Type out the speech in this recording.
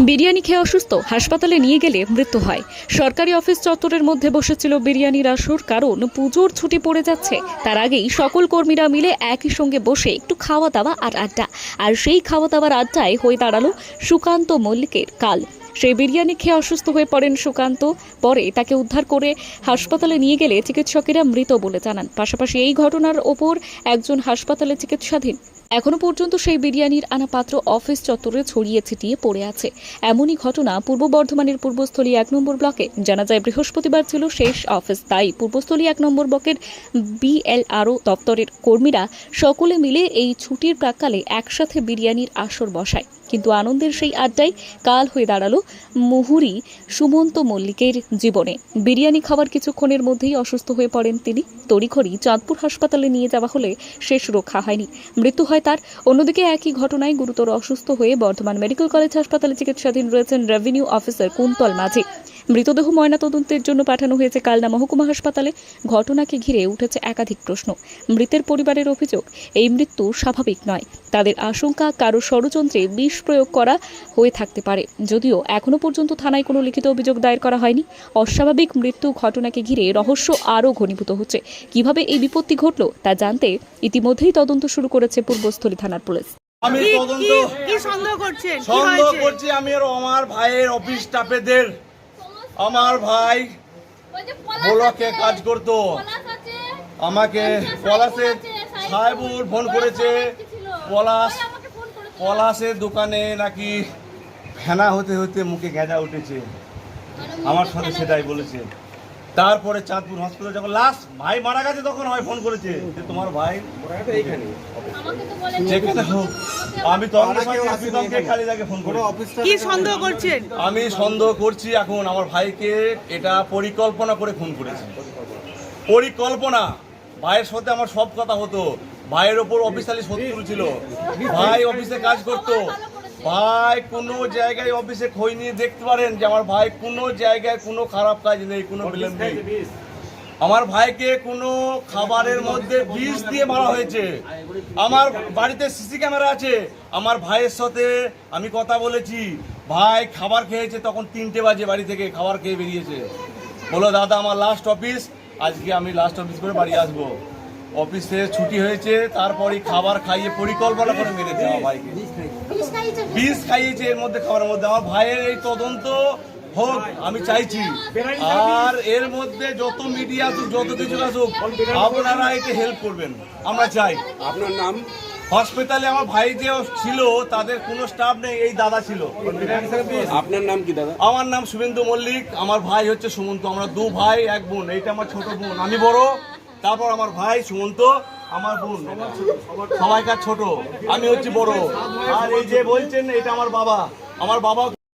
বিরিয়ানি খেয়ে অসুস্থ, হাসপাতালে নিয়ে গেলে মৃত্যু হয়। সরকারি অফিস চত্বরের মধ্যে বসেছিল বিরিয়ানির আসর, কারণ পুজোর ছুটি পড়ে যাচ্ছে। তার আগেই সকল কর্মীরা মিলে একই সঙ্গে বসে একটু খাওয়া দাওয়া আর আড্ডা। আর সেই খাওয়া দাওয়ার আড্ডায় হয়ে দাঁড়াল সুকান্ত মল্লিকের কাল। সেই বিরিয়ানি খেয়ে অসুস্থ হয়ে পড়েন সুকান্ত। পরে তাকে উদ্ধার করে হাসপাতালে নিয়ে গেলে চিকিৎসকেরা মৃত বলে জানান। পাশাপাশি এই ঘটনার ওপর একজন হাসপাতালে চিকিৎসাধীন। এখনও পর্যন্ত সেই বিরিয়ানির আনা পাত্র অফিস চত্বরে ছড়িয়ে ছিটিয়ে পড়ে আছে। এমনই ঘটনা পূর্ব বর্ধমানের পূর্বস্থলী এক নম্বর ব্লকে। জানা যায়, বৃহস্পতিবার ছিল শেষ অফিস, তাই পূর্বস্থলী এক নম্বর ব্লকের বিএলআরও দপ্তরের কর্মীরা সকলে মিলে এই ছুটির প্রাককালে একসাথে বিরিয়ানির আসর বসায়। কিন্তু আনন্দের সেই আড্ডায় কাল হয়ে দাঁড়াল মুহুরি সুমন্ত মল্লিকের জীবনে। বিরিয়ানি খাওয়ার কিছুক্ষণের মধ্যেই অসুস্থ হয়ে পড়েন তিনি। তড়িঘড়ি চাঁদপুর হাসপাতালে নিয়ে যাওয়া হলে শেষ রক্ষা হয়নি। মৃত্যু হয় তার। অন্যদিকে একই ঘটনায় গুরুতর অসুস্থ হয়ে বর্ধমান মেডিকেল কলেজ হাসপাতালে চিকিৎসাধীন রয়েছেন রেভিনিউ অফিসার কুন্তল মাঝি। মৃতদেহ ময়নাতদন্তের জন্য পাঠানো হয়েছে কালনা মহকুমা হাসপাতালে। ঘটনাকে ঘিরে উঠেছে একাধিক প্রশ্ন। মৃতের পরিবারের অভিযোগ এই মৃত্যু স্বাভাবিক নয়। তাদের আশঙ্কা কারও ষড়যন্ত্রে বিষ প্রয়োগ করা হয়ে থাকতে পারে। যদিও এখনও পর্যন্ত থানায় কোনো লিখিত অভিযোগ দায়ের করা হয়নি। অস্বাভাবিক মৃত্যু ঘটনাকে ঘিরে রহস্য আরও ঘনীভূত হচ্ছে। কীভাবে এই বিপত্তি ঘটল তা জানতে ইতিমধ্যেই তদন্ত শুরু করেছে পূর্বস্থলী থানার পুলিশ। আমি তদন্ত সন্দেহ করছেন? কি সন্দেহ করছি আমি আর আমার ভাইয়ের অফিস স্টাফেদের। আমার ভাই ব্লকে কাজ করতো। আমাকে পলাশের সাহেবুর ফোন করেছে। পলাশ পলাশের দোকানে নাকি ফেনা হতে হতে মুখে গেঁজা উঠেছে। আমার সাথে সেটাই বলেছে। তারপরে চাঁদপুর হসপিটাল যখন লাস্ট ভাই মারা গেছে তখন হয় ফোন করেছে যে তোমার ভাই যেখানে হোক আমি তখন সঙ্গে খালিদাকে ফোন করে কি সন্দেহ আমি সন্দেহ করছি এখন আমার ভাইকে এটা পরিকল্পনা করে ফোন করেছি। পরিকল্পনা। ভাইয়ের সাথে আমার সব কথা হতো। ভাইয়ের ওপর অফিসালি শত্রু ছিল। ভাই অফিসে কাজ করতো। ভাই কোনো জায়গায় অফিসে খই নিয়ে দেখতে পারেন যে আমার ভাই কোনো জায়গায় কোনো খারাপ কাজ নেই কোনো বিলেম নেই। আমার ভাইকে কোনো খাবারের মধ্যে বিষ দিয়ে মারা হয়েছে। আমার বাড়িতে সিসি ক্যামেরা আছে। আমার ভাইয়ের সাথে আমি কথা বলেছি। ভাই খাবার খেয়েছে তখন তিনটে বাজে বাড়ি থেকে খাবার খেয়ে বেরিয়েছে। বলো দাদা আমার লাস্ট অফিস আজকে আমি লাস্ট অফিস করে বাড়ি আসব। অফিসে ছুটি হয়েছে তারপরে খাবার খাইয়ে পরিকল্পনা করে মেরেছে আমার ভাইকে বিষ খাইয়েছে এর মধ্যে খাবারের মধ্যে। আমার ভাইয়ের এই তদন্ত হোক আমি চাইছি। আর এর মধ্যে যত মিডিয়া আসুক যত কিছু আসুক আপনারা একে হেল্প করবেন। আমরা চাই। আপনার নাম? হসপিটালে আমার ভাই যে ছিল তাদের কোনো স্টাফ নেই এই দাদা ছিল। আপনার নাম কি দাদা? আমার নাম শুভেন্দু মল্লিক আমার ভাই হচ্ছে সুমন্ত। আমরা দু ভাই এক বোন এইটা আমার ছোট বোন। আমি বড় তারপর আমার ভাই সুমন্ত, আমার বোন। সবাইকার ছোট, আমি হচ্ছি বড়। আর এই যে বলছেন, এটা আমার বাবা। আমার বাবা